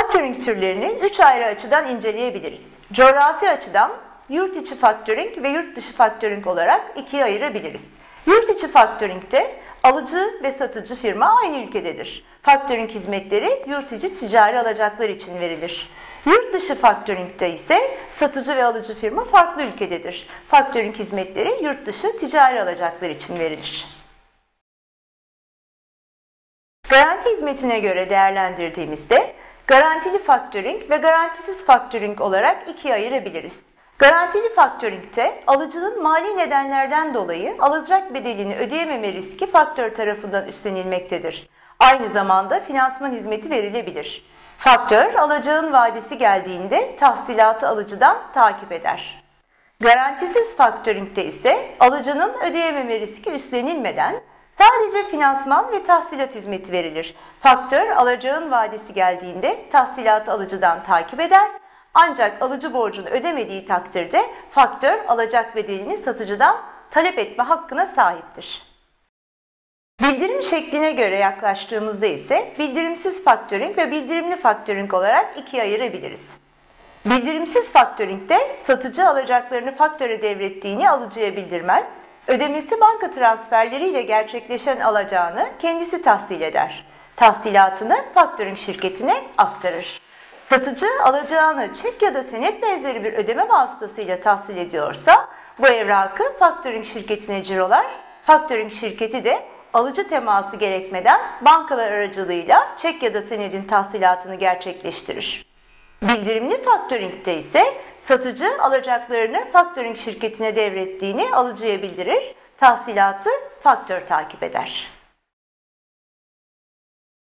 Faktörink türlerini üç ayrı açıdan inceleyebiliriz. Coğrafi açıdan yurt içi faktörink ve yurt dışı faktörink olarak ikiye ayırabiliriz. Yurt içi faktöringte alıcı ve satıcı firma aynı ülkededir. Faktörink hizmetleri yurt içi ticari alacaklar için verilir. Yurt dışı faktöringte ise satıcı ve alıcı firma farklı ülkededir. Faktöring hizmetleri yurt dışı ticari alacaklar için verilir. Garanti hizmetine göre değerlendirdiğimizde garantili faktöring ve garantisiz faktöring olarak ikiye ayırabiliriz. Garantili faktöringte alıcının mali nedenlerden dolayı alacak bedelini ödeyememe riski faktör tarafından üstlenilmektedir. Aynı zamanda finansman hizmeti verilebilir. Faktör alacağın vadesi geldiğinde tahsilatı alıcıdan takip eder. Garantisiz faktöringte ise alıcının ödeyememe riski üstlenilmeden sadece finansman ve tahsilat hizmeti verilir. Faktör alacağın vadesi geldiğinde tahsilatı alıcıdan takip eder ancak alıcı borcunu ödemediği takdirde faktör alacak bedelini satıcıdan talep etme hakkına sahiptir. Bildirim şekline göre yaklaştığımızda ise bildirimsiz faktöring ve bildirimli faktöring olarak ikiye ayırabiliriz. Bildirimsiz faktöringde satıcı alacaklarını faktöre devrettiğini alıcıya bildirmez, ödemesi banka transferleriyle gerçekleşen alacağını kendisi tahsil eder. Tahsilatını faktöring şirketine aktarır. Satıcı alacağını çek ya da senet benzeri bir ödeme vasıtasıyla tahsil ediyorsa bu evrakı faktöring şirketine cirolar, faktöring şirketi de alıcı teması gerekmeden bankalar aracılığıyla çek ya da senedin tahsilatını gerçekleştirir. Bildirimli faktöringde ise satıcı alacaklarını faktöring şirketine devrettiğini alıcıya bildirir, tahsilatı faktör takip eder.